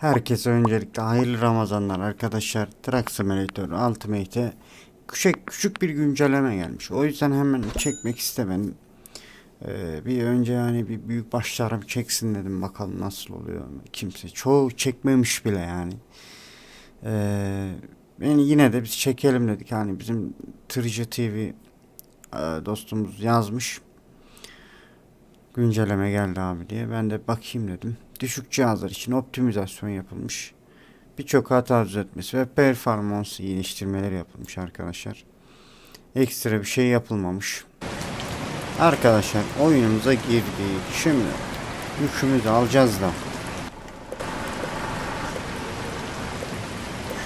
Herkese öncelikle hayırlı Ramazanlar arkadaşlar. Truck Simulator Ultimate'e küçük, küçük bir güncelleme gelmiş. O yüzden hemen çekmek istemedim. Ee, bir önce yani bir büyük başlarım çeksin dedim bakalım nasıl oluyor. Kimse çoğu çekmemiş bile yani. Ee, yani yine de biz çekelim dedik. Hani bizim Tırcı TV e, dostumuz yazmış güncelleme geldi abi diye. Ben de bakayım dedim. Düşük cihazlar için optimizasyon yapılmış. Birçok hata düzeltmesi ve performans iyileştirmeleri yapılmış arkadaşlar. Ekstra bir şey yapılmamış. Arkadaşlar oyunumuza girdik. Şimdi yükümüzü alacağız da.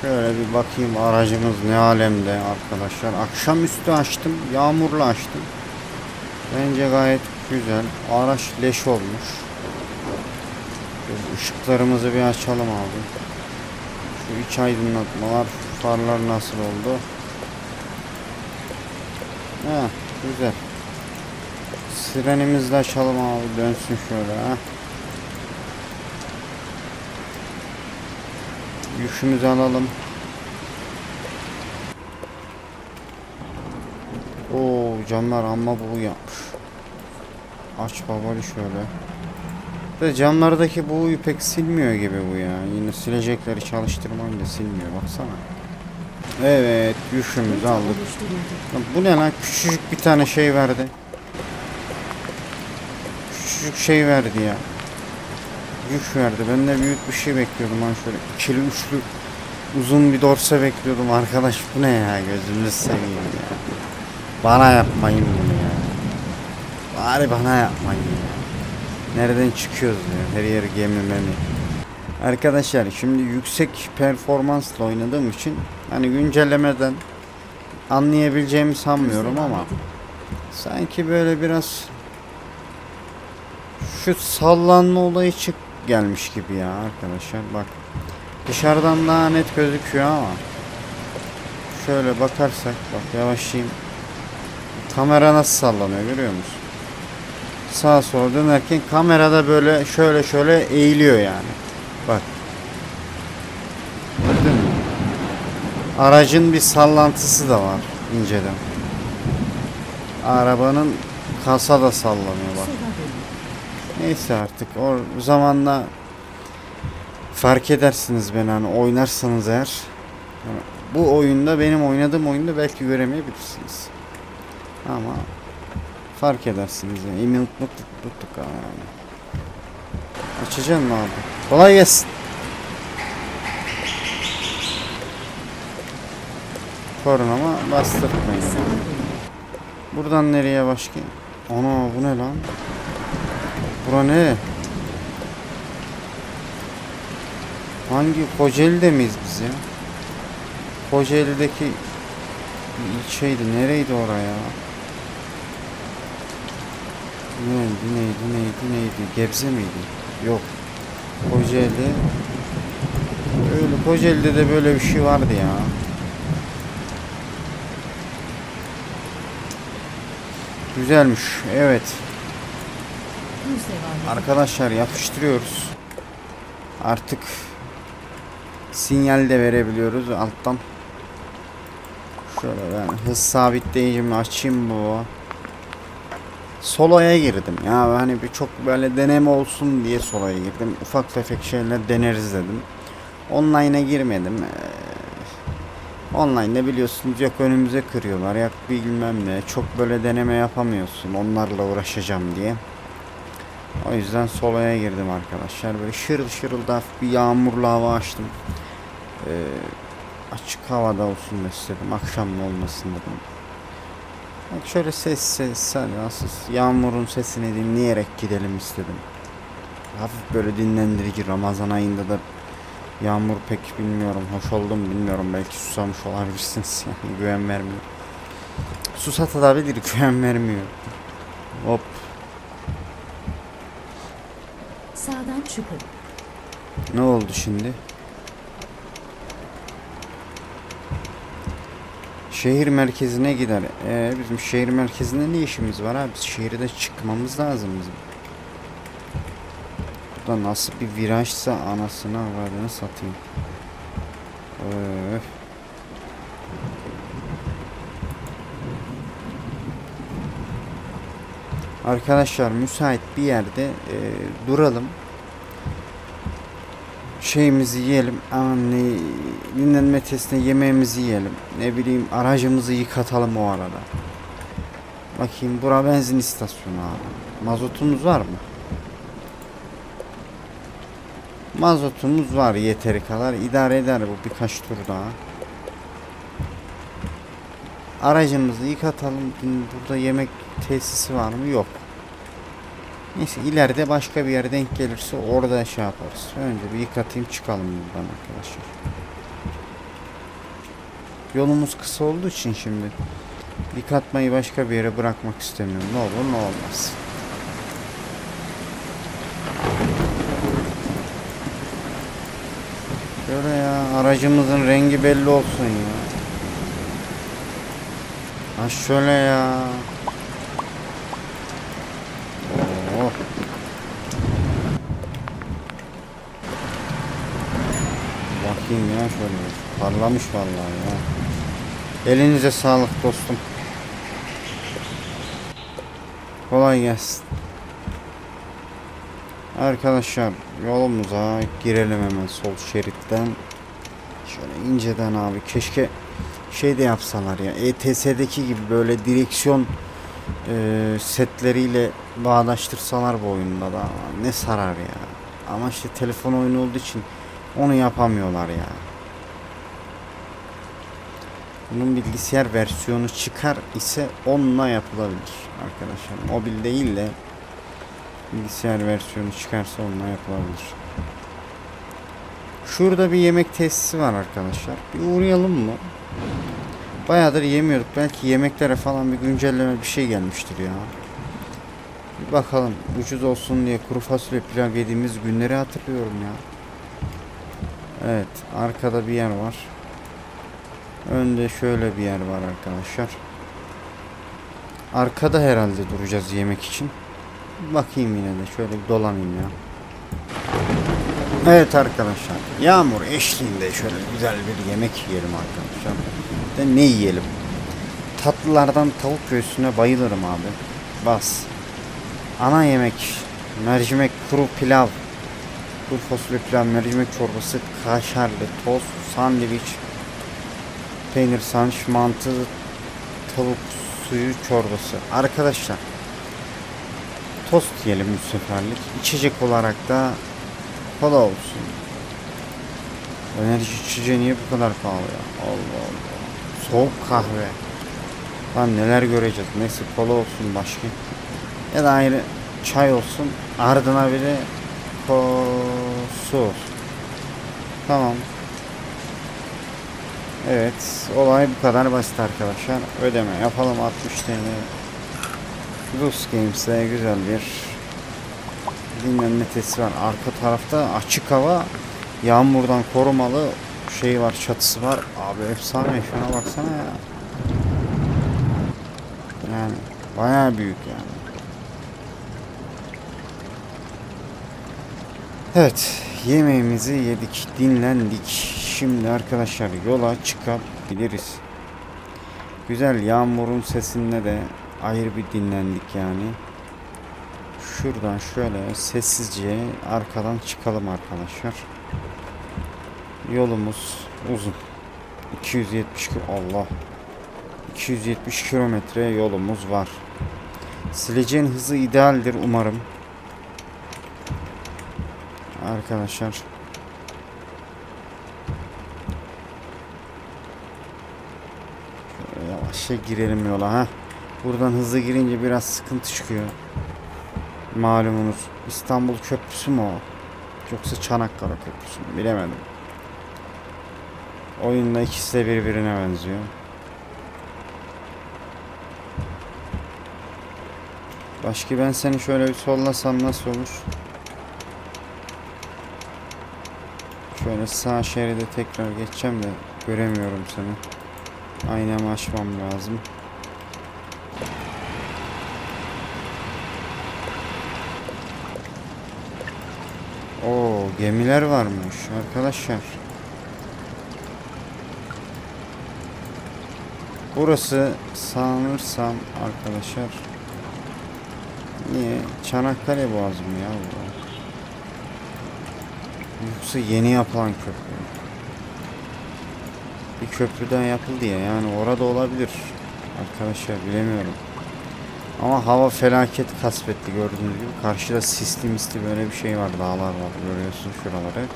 Şöyle bir bakayım aracımız ne alemde arkadaşlar. Akşamüstü açtım. Yağmurlu açtım. Bence gayet güzel. Araç leş olmuş. Şöyle ışıklarımızı bir açalım abi. Şu iç aydınlatmalar, farlar nasıl oldu? Ha, güzel. Sirenimizi de açalım abi. Dönsün şöyle ha. Yükümüzü alalım. Oo camlar amma bu yapmış. Aç babali şöyle. De camlardaki buğuyu pek silmiyor gibi bu ya. Yine silecekleri çalıştırmayın da silmiyor baksana. Evet yüşümüzü aldık. Bu ne lan küçücük bir tane şey verdi. Küçücük şey verdi ya. Yük verdi. Ben de büyük bir şey bekliyordum lan şöyle ikili üçlü uzun bir dorsa bekliyordum arkadaş bu ne ya gözünüzü seveyim ya. Bana yapmayın bunu ya. Bari bana yapmayın ya. Nereden çıkıyoruz ya? Her yer gemi memi. Arkadaşlar şimdi yüksek performansla oynadığım için hani güncellemeden anlayabileceğimi sanmıyorum ama sanki böyle biraz şu sallanma olayı çık gelmiş gibi ya arkadaşlar bak dışarıdan daha net gözüküyor ama şöyle bakarsak bak yavaşlayayım kamera nasıl sallanıyor görüyor musun? Sağa sola dönerken kamerada böyle şöyle şöyle eğiliyor yani. Bak. Gördün mü? Aracın bir sallantısı da var inceden. Arabanın kasa da sallanıyor bak. Neyse artık o zamanla fark edersiniz beni hani oynarsanız eğer. Bu oyunda benim oynadığım oyunda belki göremeyebilirsiniz. Ama fark edersiniz yani. Emin mutlu tuttuk yani. Açacaksın mı abi? Kolay gelsin. Kornama bastırmayın. Buradan nereye başka? Ana bu ne lan? Bura ne? Hangi Kocaeli'de miyiz biz ya? Kocaeli'deki ilçeydi. Nereydi oraya? Neydi, neydi, neydi, neydi? Gebze miydi? Yok. Kocaeli. Öyle Kocaeli'de de böyle bir şey vardı ya. Güzelmiş. Evet. Arkadaşlar yapıştırıyoruz. Artık sinyal de verebiliyoruz alttan. Şöyle ben hız sabitleyicimi açayım bu. Solo'ya girdim ya hani bir çok böyle deneme olsun diye Solo'ya girdim. Ufak tefek şeyler deneriz dedim. Online'a girmedim. Ee, online'da biliyorsunuz yok önümüze kırıyorlar yok bilmem ne. Çok böyle deneme yapamıyorsun onlarla uğraşacağım diye. O yüzden soloya girdim arkadaşlar. Böyle şırıl şırıl da bir yağmurlu hava açtım. Ee, açık havada olsun istedim. Akşam olmasın dedim. Şöyle ses ses hani yağmurun sesini dinleyerek gidelim istedim. Hafif böyle dinlendirici Ramazan ayında da yağmur pek bilmiyorum hoş oldum bilmiyorum belki susamış olabilirsiniz yani güven vermiyor. Susatabilir güven vermiyor. Hop Sağdan çıkın. Ne oldu şimdi? Şehir merkezine gider. Ee, bizim şehir merkezinde ne işimiz var abi? Biz şehirde çıkmamız lazım bizim. Şurada nasıl bir virajsa anasını avradını satayım. Öf. Arkadaşlar müsait bir yerde e, duralım. Şeyimizi yiyelim. Aman ne dinlenme testine yemeğimizi yiyelim. Ne bileyim aracımızı yıkatalım o arada. Bakayım bura benzin istasyonu abi. Mazotumuz var mı? Mazotumuz var yeteri kadar. idare eder bu birkaç tur daha. Aracımızı yıkatalım. Burada yemek tesisi var mı? Yok. Neyse ileride başka bir yere denk gelirse orada şey yaparız. Önce bir yıkatayım çıkalım buradan arkadaşlar. Yolumuz kısa olduğu için şimdi yıkatmayı başka bir yere bırakmak istemiyorum. Ne olur ne olmaz. Şöyle ya aracımızın rengi belli olsun ya. Ha şöyle ya. Bakayım ya şöyle. Parlamış vallahi ya. Elinize sağlık dostum. Kolay gelsin. Arkadaşlar yolumuza girelim hemen sol şeritten. Şöyle inceden abi keşke şey de yapsalar ya ETS'deki gibi böyle direksiyon e, setleriyle bağdaştırsalar bu oyunda da ne sarar ya. Ama işte telefon oyunu olduğu için onu yapamıyorlar ya. Bunun bilgisayar versiyonu çıkar ise onunla yapılabilir arkadaşlar. Mobil değil de bilgisayar versiyonu çıkarsa onunla yapılabilir. Şurada bir yemek tesisi var arkadaşlar. Bir uğrayalım mı? Bayağıdır yemiyorduk. Belki yemeklere falan bir güncelleme bir şey gelmiştir ya. Bir bakalım. Ucuz olsun diye kuru fasulye pilav yediğimiz günleri hatırlıyorum ya. Evet. Arkada bir yer var. Önde şöyle bir yer var arkadaşlar. Arkada herhalde duracağız yemek için. Bakayım yine de şöyle dolanayım ya. Evet arkadaşlar. Yağmur eşliğinde şöyle güzel bir yemek yiyelim arkadaşlar. De ne yiyelim? Tatlılardan tavuk göğsüne bayılırım abi. Bas. Ana yemek. Mercimek kuru pilav. Kuru fasulye pilav, mercimek çorbası, kaşarlı tost, sandviç, peynir sandviç, mantı, tavuk suyu çorbası. Arkadaşlar tost yiyelim bu seferlik. İçecek olarak da kola olsun. Enerji içeceği niye bu kadar pahalı ya? Allah Allah. Soğuk kahve. Lan neler göreceğiz. Neyse kola olsun başka. Ya da ayrı çay olsun. Ardına bir de ko olsun. Tamam. Evet. Olay bu kadar basit arkadaşlar. Ödeme yapalım 60 TL. Rus Games'e güzel bir dinlenme tesisi var. Arka tarafta açık hava yağmurdan korumalı şey var çatısı var. Abi efsane şuna baksana ya. Yani bayağı büyük yani. Evet yemeğimizi yedik dinlendik. Şimdi arkadaşlar yola çıkabiliriz. Güzel yağmurun sesinde de ayrı bir dinlendik yani. Şuradan şöyle sessizce arkadan çıkalım arkadaşlar. Yolumuz uzun. 270 ki- Allah. 270 kilometre yolumuz var. Sileceğin hızı idealdir umarım. Arkadaşlar. Şöyle yavaşça girelim yola ha. Buradan hızlı girince biraz sıkıntı çıkıyor. Malumunuz İstanbul Köprüsü mü o? Yoksa Çanakkale Köprüsü mü? Bilemedim. Oyunda ikisi de birbirine benziyor. Başka ben seni şöyle bir sollasam nasıl olur? Şöyle sağ şeride tekrar geçeceğim de göremiyorum seni. Aynamı açmam lazım. gemiler varmış arkadaşlar. Burası sanırsam arkadaşlar Niye? Çanakkale Boğazı mı ya bu? Yoksa yeni yapılan köprü. Bir köprüden yapıldı ya yani orada olabilir. Arkadaşlar bilemiyorum. Ama hava felaket kasvetli gördüğünüz gibi. Karşıda sisli misli böyle bir şey var. Dağlar var. Görüyorsun şuraları.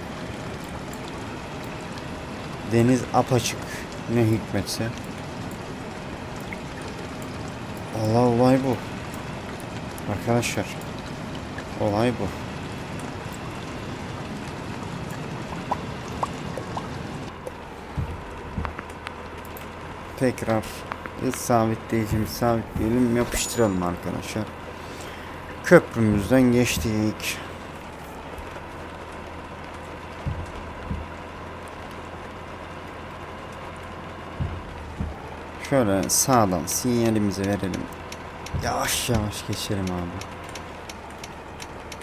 Deniz apaçık. Ne hikmetse. Allah olay bu. Arkadaşlar. Olay bu. Tekrar sabitleyicimizi sabitleyelim yapıştıralım arkadaşlar. Köprümüzden geçtik. Şöyle sağdan sinyalimizi verelim. Yavaş yavaş geçelim abi.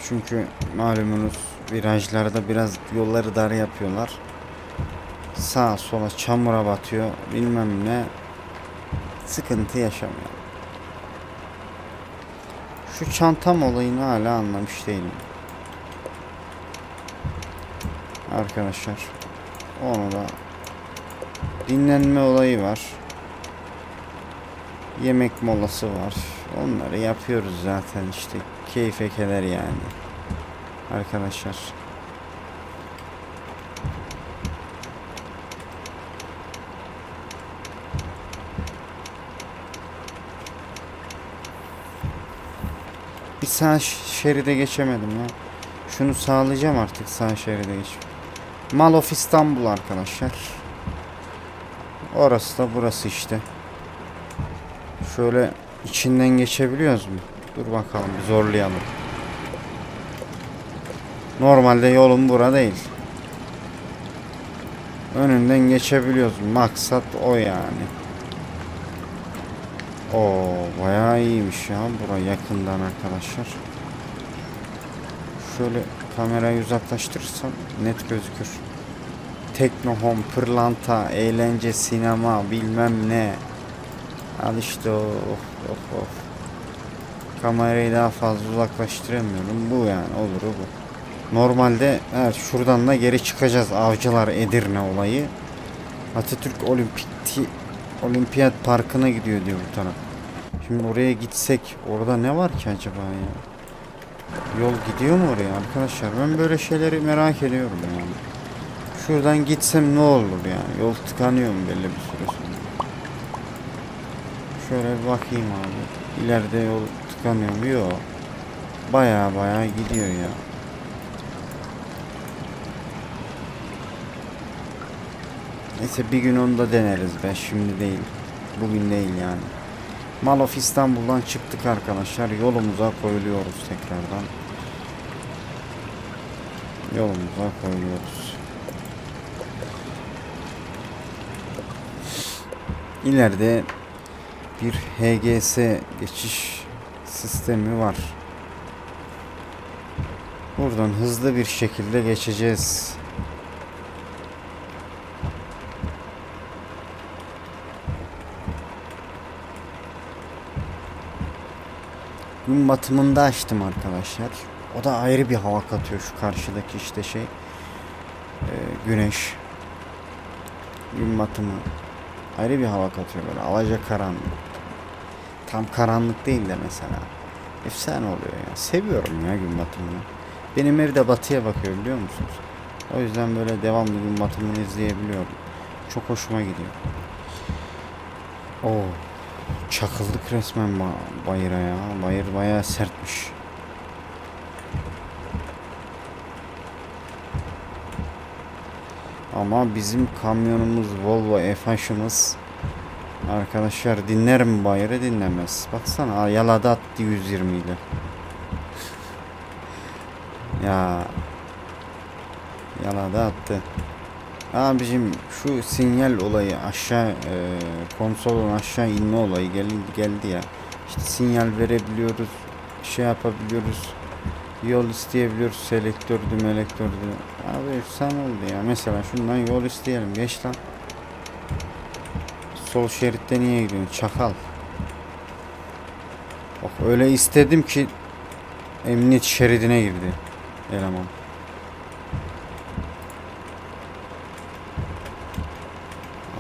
Çünkü malumunuz virajlarda biraz yolları dar yapıyorlar. Sağa sola çamura batıyor. Bilmem ne. Sıkıntı yaşamıyor. Şu çantam olayını hala anlamış değilim. Arkadaşlar. Onu da dinlenme olayı var. Yemek molası var. Onları yapıyoruz zaten işte. Keyfe keder yani. Arkadaşlar. Bir sağ şeride geçemedim ya. Şunu sağlayacağım artık sağ şeride geç. Mall of İstanbul arkadaşlar. Orası da burası işte. Şöyle içinden geçebiliyoruz mu? Dur bakalım bir zorlayalım. Normalde yolum bura değil. Önünden geçebiliyoruz. Maksat o yani. O bayağı iyiymiş ya bura yakından arkadaşlar. Şöyle kamerayı uzaklaştırırsam net gözükür. Tekno Home, pırlanta, eğlence, sinema, bilmem ne. Al işte of of of. Kamerayı daha fazla uzaklaştıramıyorum. Bu yani olur bu. Normalde evet şuradan da geri çıkacağız. Avcılar Edirne olayı. Atatürk Olimpik Olimpiyat Parkı'na gidiyor diyor bu taraf. Şimdi oraya gitsek orada ne var ki acaba ya? Yol gidiyor mu oraya arkadaşlar? Ben böyle şeyleri merak ediyorum yani. Şuradan gitsem ne olur yani? Yol tıkanıyor mu belli bir süre sonra? Şöyle bir bakayım abi. İleride yol tıkanıyor mu? Yok. Baya baya gidiyor ya. Neyse bir gün onu da deneriz be. Şimdi değil. Bugün değil yani. Mall of İstanbul'dan çıktık arkadaşlar. Yolumuza koyuluyoruz tekrardan. Yolumuza koyuluyoruz. İleride bir HGS geçiş sistemi var. Buradan hızlı bir şekilde geçeceğiz. Gün batımında açtım arkadaşlar. O da ayrı bir hava katıyor şu karşıdaki işte şey. Ee, güneş. Gün batımı. Ayrı bir hava katıyor böyle. Alaca karanlık. Tam karanlık değil de mesela. Efsane oluyor ya. Seviyorum ya gün batımını. Benim ev de batıya bakıyor biliyor musunuz? O yüzden böyle devamlı gün batımını izleyebiliyorum. Çok hoşuma gidiyor. Oo. Çakıldık resmen ba- bayıra ya. Bayır bayağı sertmiş. Ama bizim kamyonumuz Volvo F-H'ımız arkadaşlar dinler mi bayırı dinlemez. Baksana yalada attı 120 ile. ya yalada attı. Abicim şu sinyal olayı aşağı e, konsolun aşağı inme olayı geldi, geldi ya. İşte sinyal verebiliyoruz. Şey yapabiliyoruz. Yol isteyebiliyoruz. Selektördü, melektördü. Abi efsane oldu ya. Mesela şundan yol isteyelim. Geç lan. Sol şeritte niye gidiyorsun? Çakal. Bak öyle istedim ki emniyet şeridine girdi eleman.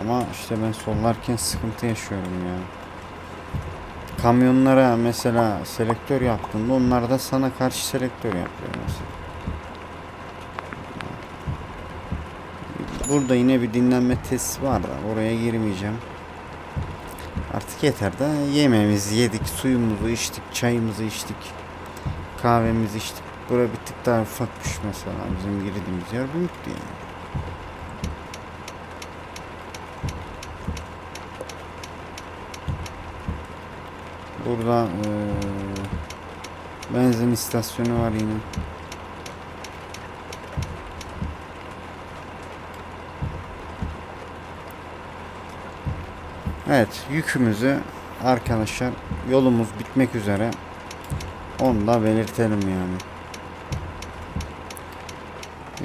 Ama işte ben sollarken sıkıntı yaşıyorum ya. Kamyonlara mesela selektör yaptığında onlar da sana karşı selektör yapıyor mesela. Burada yine bir dinlenme tesisi var da oraya girmeyeceğim. Artık yeter de yemeğimizi yedik, suyumuzu içtik, çayımızı içtik, kahvemizi içtik. Bura bir tık daha ufakmış mesela bizim girdiğimiz yer büyüktü yani. Burada eee, benzin istasyonu var yine. Evet yükümüzü arkadaşlar yolumuz bitmek üzere. Onu da belirtelim yani.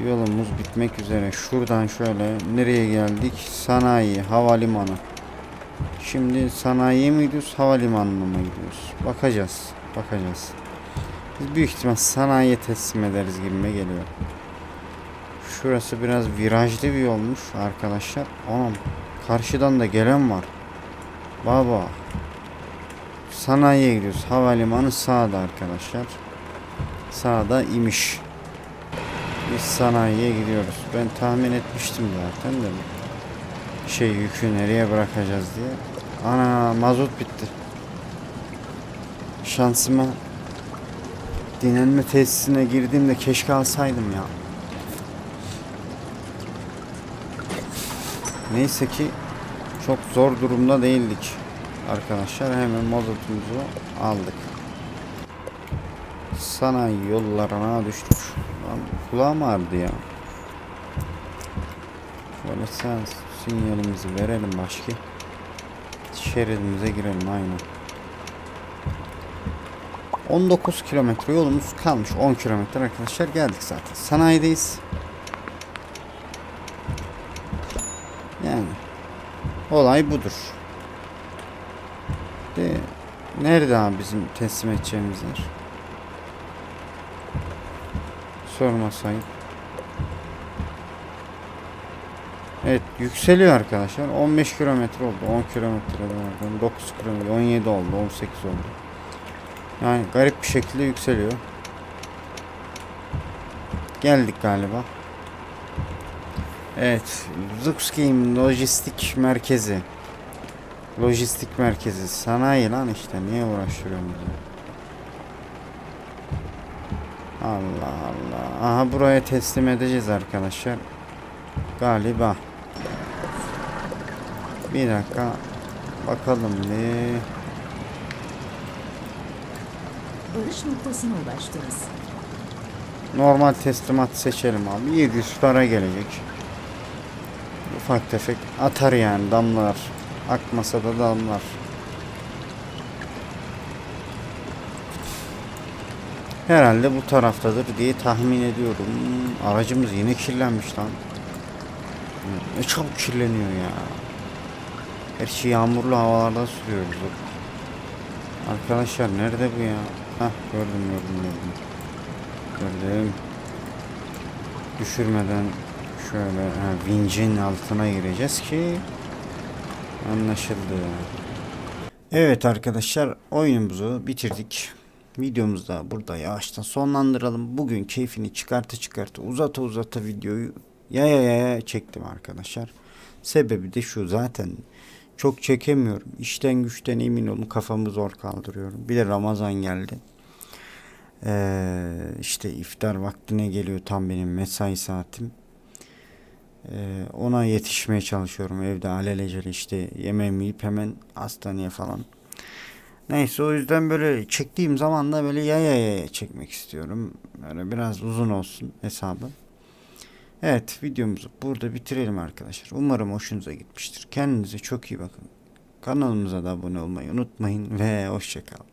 Yolumuz bitmek üzere. Şuradan şöyle nereye geldik? Sanayi, havalimanı. Şimdi sanayiye mi gidiyoruz, havalimanına mı gidiyoruz? Bakacağız, bakacağız. Biz büyük ihtimal sanayiye teslim ederiz gibime geliyor. Şurası biraz virajlı bir yolmuş arkadaşlar. Anam, karşıdan da gelen var. Baba. Sanayiye gidiyoruz. Havalimanı sağda arkadaşlar. Sağda imiş. Biz sanayiye gidiyoruz. Ben tahmin etmiştim zaten de. Şey yükü nereye bırakacağız diye. Ana mazot bitti. Şansıma dinlenme tesisine girdiğimde keşke alsaydım ya. Neyse ki çok zor durumda değildik. Arkadaşlar hemen mazotumuzu aldık. Sanayi yollarına düştük. Lan kulağım ağrıdı ya. Şöyle sen sinyalimizi verelim başka. Şeridimize girelim aynen. 19 kilometre yolumuz kalmış. 10 kilometre arkadaşlar geldik zaten. Sanayideyiz. Yani olay budur. De nerede abi bizim teslim edeceğimiz yer? Sormasayım. Evet yükseliyor arkadaşlar. 15 kilometre oldu. 10 kilometre 9 kilometre 17 oldu. 18 oldu. Yani garip bir şekilde yükseliyor. Geldik galiba. Evet. Zuxgame Lojistik Merkezi. Lojistik merkezi. Sanayi lan işte. Niye uğraştırıyorum bizi? Allah Allah. Aha buraya teslim edeceğiz arkadaşlar. Galiba. Bir dakika. Bakalım bir. Varış noktasına ulaştınız. Normal teslimat seçelim abi. 700 para gelecek. Ufak tefek atar yani damlar. Akmasa da damlar. Herhalde bu taraftadır diye tahmin ediyorum. Aracımız yine kirlenmiş lan. Ne çabuk kirleniyor ya. Her şey yağmurlu havalarda sürüyoruz. Arkadaşlar nerede bu ya? Hah gördüm gördüm gördüm. Gördüm. Düşürmeden şöyle ha, vincin altına gireceğiz ki anlaşıldı. Evet arkadaşlar oyunumuzu bitirdik. Videomuzu da burada yavaştan sonlandıralım. Bugün keyfini çıkartı çıkartı uzata uzata videoyu yaya yaya çektim arkadaşlar. Sebebi de şu zaten çok çekemiyorum. İşten güçten emin olun kafamı zor kaldırıyorum. Bir de Ramazan geldi. Ee, işte iftar vaktine geliyor tam benim mesai saatim. Ee, ona yetişmeye çalışıyorum evde alelacele işte yemeğimi yiyip hemen hastaneye falan. Neyse o yüzden böyle çektiğim zaman da böyle yaya yaya çekmek istiyorum. Böyle biraz uzun olsun hesabı. Evet videomuzu burada bitirelim arkadaşlar. Umarım hoşunuza gitmiştir. Kendinize çok iyi bakın. Kanalımıza da abone olmayı unutmayın ve hoşçakalın.